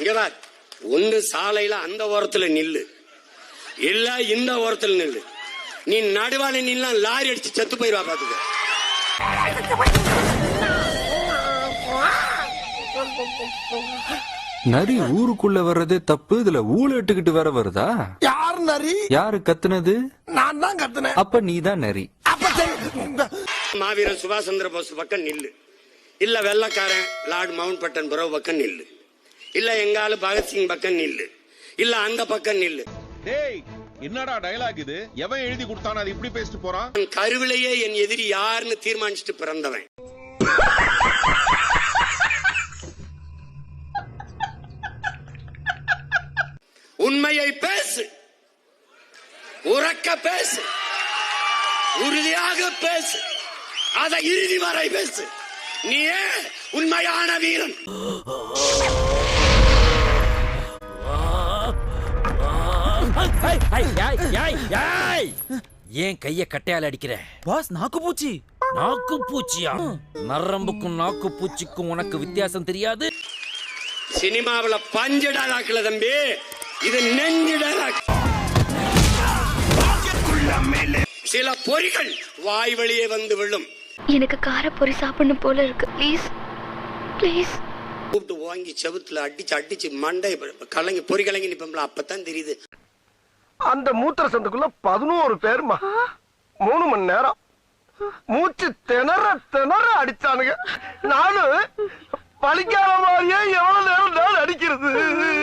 இங்க பார் ஒன்று சாலையில அந்த ஓரத்துல நில்லு. இல்ல இந்த ஓரத்துல நில்லு. நீ நடுவால நின்னா லாரி அடிச்சு செத்து போயிருவா பாத்துக்க. நரி ஊருக்குள்ள வர்றதே தப்பு? இதுல ஊழ இட்டுக்கிட்டு வேற வருதா? யார் நரி? யாரு கத்துனது? நான் தான் கத்துனேன். அப்ப நீதான் நரி. அப்ப சரி. மாவீரன் சுபாஷ் சந்திர போஸ் பக்கம் நில்லு. இல்ல வெள்ளக்காரன் லார்ட் மவுண்ட் பட்டன் புரவ் பக்கம் நில்லு. இல்ல எங்காலு பகத்சிங் பக்கம் நில்லு. இல்ல அந்த பக்கம் நில்லு. டேய் என்னடா டயலாக் இது? எவன் எழுதி கொடுத்தானோ அது இப்படி பேசிட்டு போறான்? கருவிலேயே என் எதிரி யாருன்னு தீர்மானிச்சுட்டு பிறந்தவன். உண்மையை பேசு. உறக்க பேசு. உறுதியாக பேசு. அதை இறுதி வரை பேசு. நீயே உண்மையான வீரன். ஏன் கைய கட்டையால அடிக்கிற? பாஸ் நாக்கு பூச்சி நாக்கு பூச்சியா நரம்புக்கும் நாக்கு பூச்சிக்கும் உனக்கு வித்தியாசம் தெரியாது? சினிமாவுல பஞ்சு டாலாக்குல தம்பி. இது நெஞ்சு டாலாக் சில பொறிகள் வாய் வழியே வந்து விழும். எனக்கு காரப்பொரி சாப்பிடணும் போல இருக்கு. ப்ளீஸ் ப்ளீஸ் கூப்பிட்டு வாங்கி செவுத்துல அடிச்சு அடிச்சு மண்டை கலங்கி பொறி கலங்கி நிப்போம்ல அப்பதான் தெரியுது. அந்த மூத்திர சந்துக்குள்ள பதினோரு பேருமா மூணு மணி நேரம். மூச்சு திணற திணற அடிச்சானுங்க. நானும் பழிக்காத மாதிரியே எவ்வளவு நேரம் நான் அடிக்கிறது?